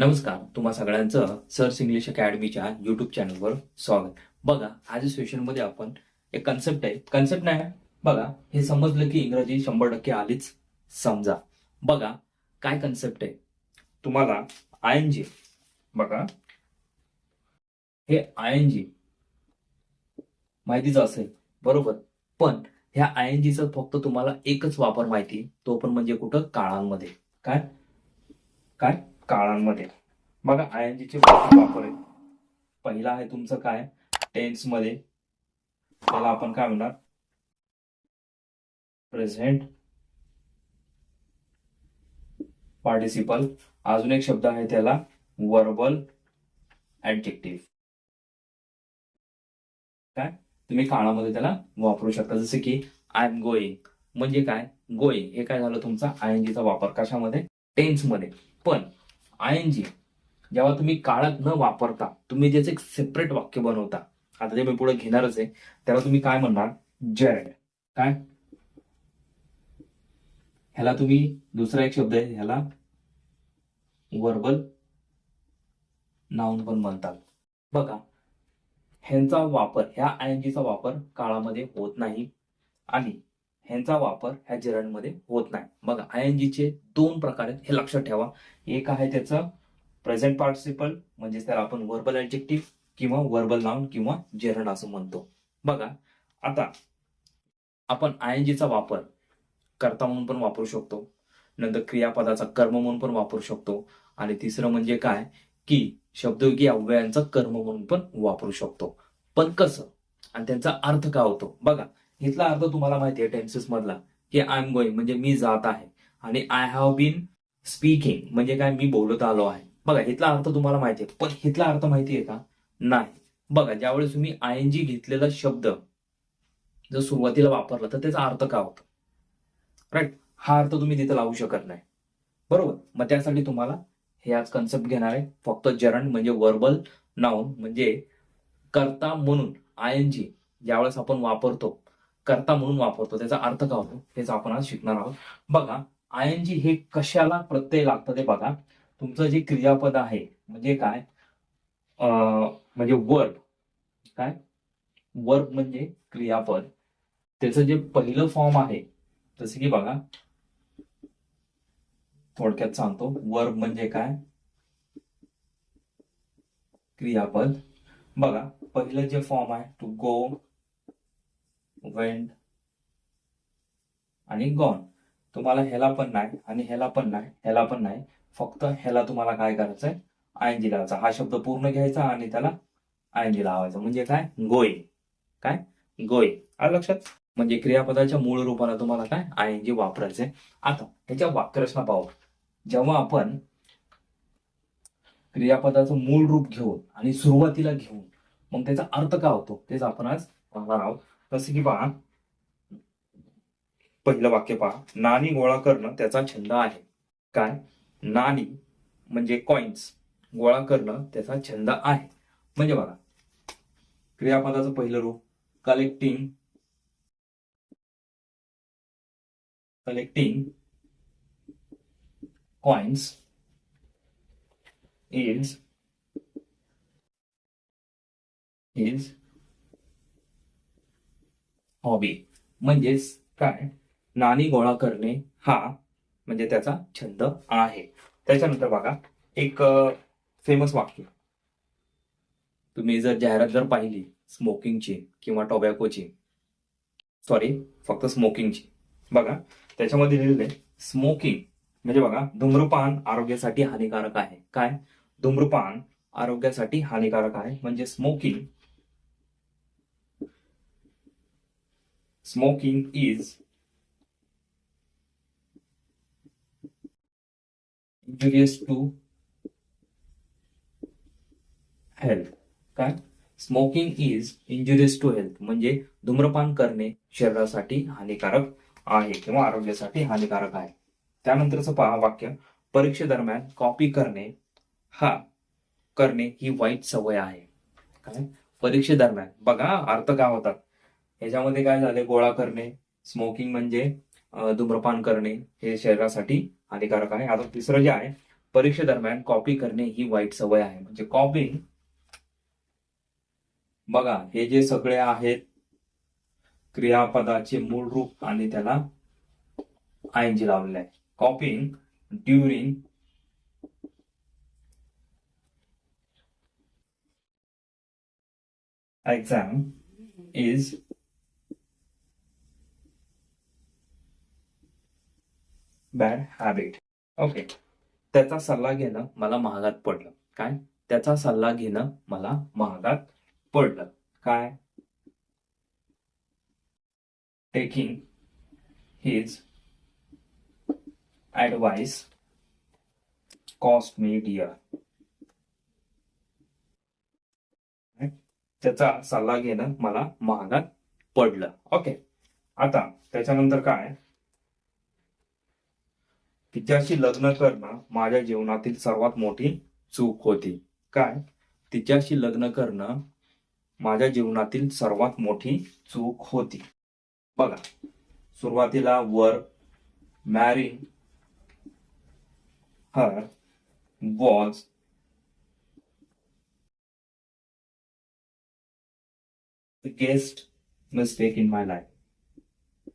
नमस्कार तुम्हा सगळ्यांचं सर्च इंग्लिश अकॅडमीच्या युट्यूब चॅनलवर स्वागत. बघा आज सेशनमध्ये आपण एक कन्सेप्ट आहे. कन्सेप्ट नाही बघा हे समजलं की इंग्रजी शंभर टक्के आलीच. समजा. बघा काय कन्सेप्ट आहे? तुम्हाला आय एन जी बघा. हे आय एन जी माहितीच असेल. बरोबर. पण ह्या आय एन जीचा फक्त तुम्हाला एकच वापर माहिती तो पण म्हणजे कुठं? काळांमध्ये. काय? काय? काळांमध्ये. बघा आय एन जीचे वापर आहे पहिला आहे तुमचं काय? टेन्समध्ये त्याला आपण काय म्हणणार? Present participle. अजून एक शब्द आहे त्याला वर्बल ऍडजेक्टिव्ह काय? तुम्ही काळामध्ये त्याला वापरू शकता. जसे की आय एम गोईंग म्हणजे काय? गोईंग हे काय झालं तुमचा? आय एन जीचा वापर कशामध्ये? टेन्समध्ये पण आय एन जी. जेव्हा तुम्ही काळात न वापरता तुम्ही ज्याचं एक सेपरेट वाक्य बनवता आता ते मी पुढे घेणारच आहे त्याला तुम्ही काय म्हणणार? जेड काय? ह्याला तुम्ही दुसरा एक शब्द आहे ह्याला वर्बल नाऊन पण म्हणतात. बघा ह्यांचा वापर ह्या आय एन जीचा वापर काळामध्ये होत नाही. आणि ह्यांचा वापर ह्या जिरांमध्ये होत नाही. बघा आय एन जीचे दोन प्रकार आहेत हे लक्षात ठेवा. एक आहे त्याचं प्रेझेंट पार्टिसिपल म्हणजे त्याला आपण वर्बल ऍडजेक्टिव्ह किंवा वर्बल नाउन किंवा जेरण असं म्हणतो. बघा आता आपण आय एन जीचा वापर कर्ता म्हणून पण वापरू शकतो. नंतर क्रियापदाचा कर्म म्हणून पण वापरू शकतो. आणि तिसरं म्हणजे काय? की शब्दयोगी अव्ययांचा कर्म म्हणून पण वापरू शकतो. पण कसं? आणि त्यांचा अर्थ काय होतो? बघा इथला अर्थ तुम्हाला माहिती आहे टेन्सेस मधला की आय एम गोईंग म्हणजे मी जात आहे. आणि आय हॅव बीन स्पीकिंग म्हणजे काय मी बोलत आलो आहे. बघा इथला अर्थ तुम्हाला माहिती आहे पण इथला अर्थ माहिती आहे का? नाही. बघा ज्यावेळेस तुम्ही आय एन जी घेतलेला शब्द जर सुरुवातीला वापरला तर त्याचा अर्थ काय होतो? राईट हा अर्थ तुम्ही तिथे लावू शकत नाही. बरोबर? मग त्यासाठी तुम्हाला हे आज कन्सेप्ट घेणार आहे फक्त जरण म्हणजे वर्बल नाऊन म्हणजे कर्ता म्हणून आय एन जी ज्यावेळेस आपण वापरतो कर्ता म्हणून वापरतो. त्याचा अर्थ काय होतो? हेच आपण आज शिकणार आहोत. बघा आय हे कशाला प्रत्यय लागतं ते बघा. तुमचं जे क्रियापद आहे म्हणजे काय? अं, म्हणजे वर्ब. काय? वर्ब म्हणजे क्रियापद. त्याचं जे पहिलं फॉर्म आहे जसे की बघा. थोडक्यात सांगतो. वर्ब म्हणजे काय? क्रियापद. बघा पहिलं जे फॉर्म आहे टू गो वेंट आणि गॉन तुम्हाला ह्याला पण नाही आणि ह्याला पण नाही ह्याला पण नाही. फक्त ह्याला तुम्हाला काय करायचंय? आयनजी लावायचा. हा शब्द पूर्ण घ्यायचा आणि त्याला आयनजी लावायचा. म्हणजे काय? गोई काय? गोई आलं लक्षात? म्हणजे क्रियापदाच्या मूळ रूपाला तुम्हाला काय? आयनजी वापरायचंय. आता ह्याच्या वाक्यरचना पाहू. जेव्हा आपण क्रियापदाचं मूळ रूप घेऊन आणि सुरुवातीला घेऊन मग त्याचा अर्थ काय होतो? तेच आपण आज पाहणार आहोत. जसं की पहा. पहिलं वाक्य पहा. नाणी गोळा करणं त्याचा छंद आहे. काय? नाणी म्हणजे कॉइन्स गोळा करणं त्याचा छंद आहे. म्हणजे बघा. क्रियापदाचं पहिलं रूप. Collecting collecting coins is is hobby म्हणजेच काय? नाणी गोळा करणे हा म्हणजे त्याचा छंद आहे. त्याच्यानंतर बघा एक फेमस वाक्य. तुम्ही जर जाहिरात जर पाहिली स्मोकिंगची किंवा टोबॅकोची सॉरी फक्त स्मोकिंगची बघा त्याच्यामध्ये लिहिलेलं आहे स्मोकिंग म्हणजे बघा धूम्रपान आरोग्यासाठी हानिकारक आहे. काय? धूम्रपान आरोग्यासाठी हानिकारक आहे. म्हणजे smoking smoking is injurious to health काय smoking is injurious to health म्हणजे धूम्रपान करणे शरीरासाठी हानिकारक आहे किंवा आरोग्यासाठी हानिकारक आहे. त्यानंतरचं पहा वाक्य. परीक्षेदरम्यान कॉपी करणे हा करणे ही वाईट सवय आहे. काय? परीक्षेदरम्यान बघा अर्थ काय होतात? ह्याच्यामध्ये काय झाले गोळा करणे स्मोकिंग म्हणजे धूम्रपान करणे हे शरीरासाठी हानिकारक आहे. आता तिसरं जे आहे परीक्षेदरम्यान कॉपी करणे ही वाईट सवय आहे. म्हणजे कॉपी बघा हे जे सगळे आहेत क्रियापदाचे मूळ रूप आणि त्याला आय लावलेले आहे. Copying during exam is bad habit okay त्याचा सल्ला घेणं मला महागात पडलं. काय? त्याचा सल्ला घेणं मला महागात पडलं. काय? Taking his advice cost me dear त्याचा सल्ला घेणं मला महागात पडलं. ओके आता त्याच्यानंतर काय? तिच्याशी लग्न करणं माझ्या जीवनातील सर्वात मोठी चूक होती. काय? तिच्याशी लग्न करणं माझ्या जीवनातील सर्वात मोठी चूक होती. बघा सुरुवातीला वर marry her was greatest mistake in my life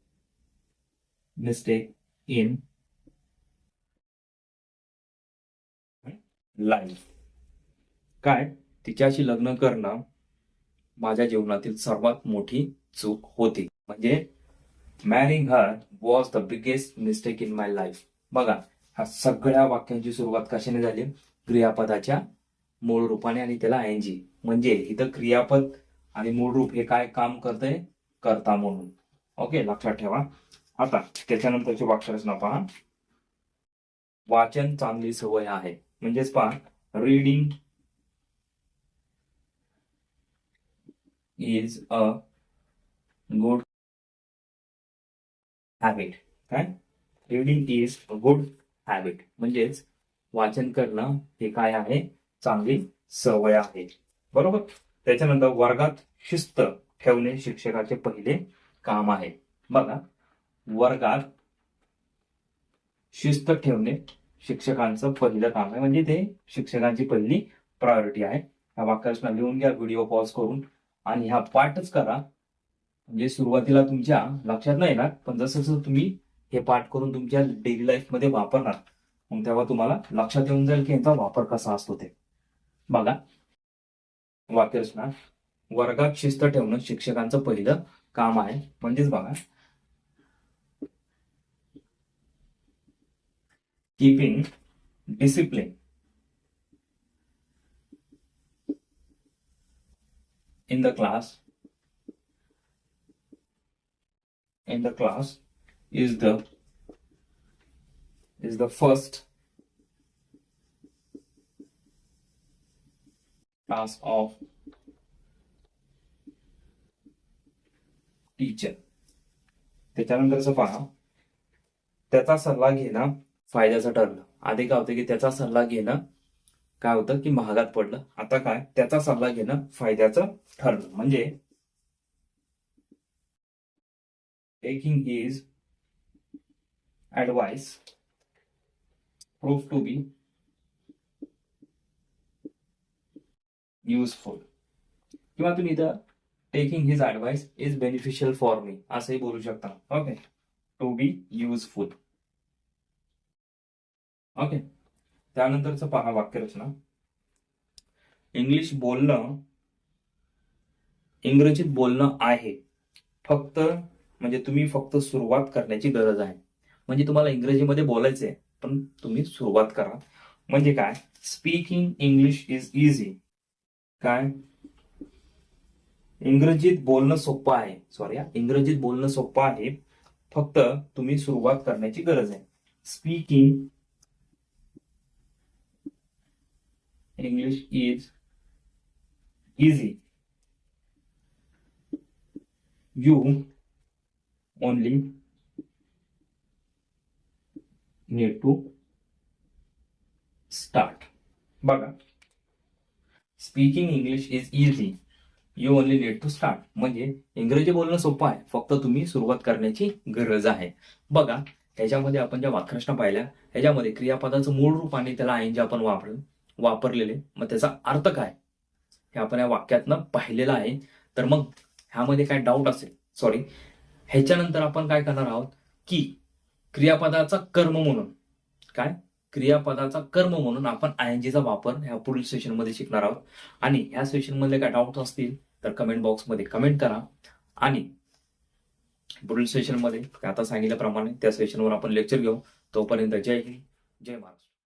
mistake in life काय? तिच्याशी लग्न करणं माझ्या जीवनातील सर्वात मोठी चूक होती. म्हणजे marrying her was the biggest mistake in my life बघा ह्या सगळ्या वाक्यांची सुरुवात कशाने झाली? क्रियापदाच्या मूळ रूपाने आणि त्याला एनजी म्हणजे इथं क्रियापद आणि मूळ रूप हे काय काम करतंय? करता म्हणून. ओके लक्षात ठेवा. आता त्याच्यानंतरची वाक्यरचना पहा. वाचन चांगली सवय आहे. म्हणजेच पहा reading is a good habit काय? Reading is a good habit म्हणजेच वाचन करणं हे काय आहे? चांगली सवय आहे. बरोबर? त्याच्यानंतर वर्गात शिस्त ठेवणे शिक्षकाचे पहिले काम आहे. बघा वर्गात शिस्त ठेवणे शिक्षकांचं पहिलं काम आहे. म्हणजे ते शिक्षकांची पहिली प्रायोरिटी आहे. ह्या वाक्यरचना लिहून घ्या व्हिडिओ पॉज करून. आणि हा पाठच करा. म्हणजे सुरुवातीला तुमच्या लक्षात नाही येणार पण जसं जसं तुम्ही हे पाठ करून तुमच्या डेली लाईफमध्ये वापरणार मग तेव्हा तुम्हाला लक्षात येऊन जाईल की यांचा वापर कसा असतो ते. बघा. वाक्यरचना वर्गात शिस्त ठेवणं शिक्षकांचं पहिलं काम आहे. म्हणजेच बघा keeping discipline in the class in the class is the is the first task of teacher त्याच्यानंतरच पहा त्याचा सल्ला घेणं फायद्याचं ठरलं. आधी काय होतं की त्याचा सल्ला घेणं काय होतं की महागात पडलं. आता काय? त्याचा सल्ला घेणं फायद्याचं ठरलं. म्हणजे taking is advice proof to be useful किंवा तुम्ही इथं taking his advice is beneficial for me असंही बोलू शकता. Okay to be useful okay त्यानंतरचं पहा वाक्यरचना. इंग्लिश बोलणं इंग्रजीत बोलणं आहे. फक्त म्हणजे तुम्ही फक्त सुरुवात करण्याची गरज आहे. म्हणजे तुम्हाला इंग्रजीमध्ये बोलायचंय पण तुम्ही सुरुवात करा. म्हणजे काय? स्पीकिंग इंग्लिश इज इझी काय? इंग्रजीत बोलणं सोपं आहे. सॉरी इंग्रजीत बोलणं सोपं आहे. फक्त तुम्ही सुरुवात करण्याची गरज आहे. Speaking English is easy you only need to start बघा. Speaking English is easy you only need to start म्हणजे इंग्रजी बोलणं सोपं आहे. फक्त तुम्ही सुरुवात करण्याची गरज आहे. बघा त्याच्यामध्ये आपण ज्या वाक्यरचना पाहिल्या ह्याच्यामध्ये क्रियापदाचं मूळ रूप आणि त्याला आयनजी आपण वापर वापरलेले. मग त्याचा अर्थ काय? हे आपण या वाक्यातनं पाहिलेलं आहे. तर मग ह्यामध्ये काय डाऊट असेल? सॉरी ह्याच्यानंतर आपण काय करणार आहोत? की क्रियापदाचा कर्म म्हणून. काय? क्रियापदाचा कर्म म्हणून आपण आयएनजीचा वापर ह्या पुढील सेशनमध्ये शिकणार आहोत. आणि ह्या सेशनमधले काय डाऊट असतील तर कमेंट बॉक्समध्ये कमेंट करा. आणि पुढील सेशनमध्ये आता सांगितल्याप्रमाणे त्या सेशनवर आपण लेक्चर घेऊ. तोपर्यंत जय हिंद जय महाराष्ट्र.